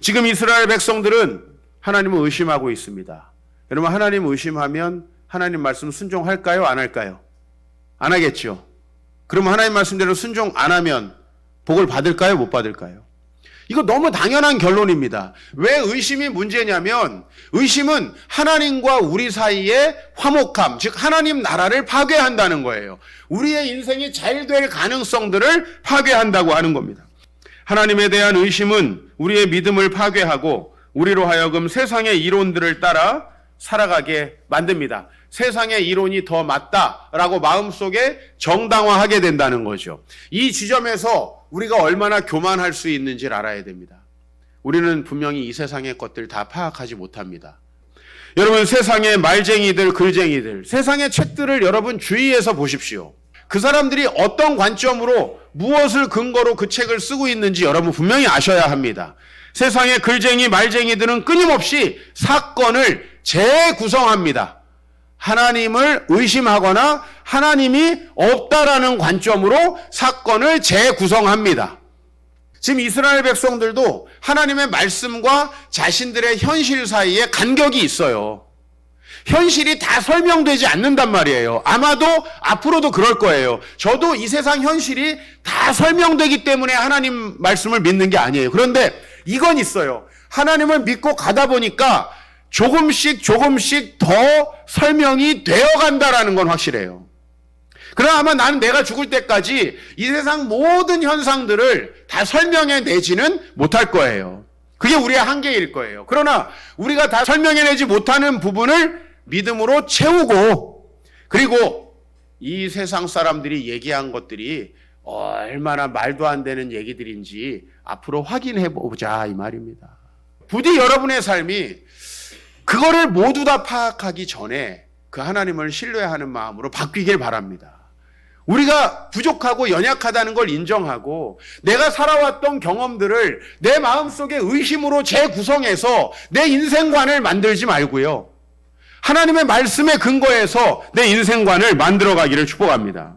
지금 이스라엘 백성들은 하나님을 의심하고 있습니다. 여러분 하나님 의심하면 하나님 말씀 순종할까요? 안 할까요? 안 하겠죠. 그러면 하나님 말씀대로 순종 안 하면 복을 받을까요? 못 받을까요? 이거 너무 당연한 결론입니다. 왜 의심이 문제냐면 의심은 하나님과 우리 사이의 화목함, 즉 하나님 나라를 파괴한다는 거예요. 우리의 인생이 잘 될 가능성들을 파괴한다고 하는 겁니다. 하나님에 대한 의심은 우리의 믿음을 파괴하고 우리로 하여금 세상의 이론들을 따라 살아가게 만듭니다. 세상의 이론이 더 맞다라고 마음속에 정당화하게 된다는 거죠. 이 지점에서 우리가 얼마나 교만할 수 있는지를 알아야 됩니다. 우리는 분명히 이 세상의 것들 다 파악하지 못합니다. 여러분 세상의 말쟁이들, 글쟁이들, 세상의 책들을 여러분 주의해서 보십시오. 그 사람들이 어떤 관점으로 무엇을 근거로 그 책을 쓰고 있는지 여러분 분명히 아셔야 합니다. 세상의 글쟁이, 말쟁이들은 끊임없이 사건을 재구성합니다. 하나님을 의심하거나 하나님이 없다라는 관점으로 사건을 재구성합니다. 지금 이스라엘 백성들도 하나님의 말씀과 자신들의 현실 사이에 간격이 있어요. 현실이 다 설명되지 않는단 말이에요. 아마도 앞으로도 그럴 거예요. 저도 이 세상 현실이 다 설명되기 때문에 하나님 말씀을 믿는 게 아니에요. 그런데 이건 있어요. 하나님을 믿고 가다 보니까 조금씩 조금씩 더 설명이 되어 간다라는 건 확실해요. 그러나 아마 나는 내가 죽을 때까지 이 세상 모든 현상들을 다 설명해 내지는 못할 거예요. 그게 우리의 한계일 거예요. 그러나 우리가 다 설명해 내지 못하는 부분을 믿음으로 채우고 그리고 이 세상 사람들이 얘기한 것들이 얼마나 말도 안 되는 얘기들인지 앞으로 확인해 보자 이 말입니다. 부디 여러분의 삶이 그거를 모두 다 파악하기 전에 그 하나님을 신뢰하는 마음으로 바뀌길 바랍니다. 우리가 부족하고 연약하다는 걸 인정하고 내가 살아왔던 경험들을 내 마음속에 의심으로 재구성해서 내 인생관을 만들지 말고요. 하나님의 말씀에 근거해서 내 인생관을 만들어 가기를 축복합니다.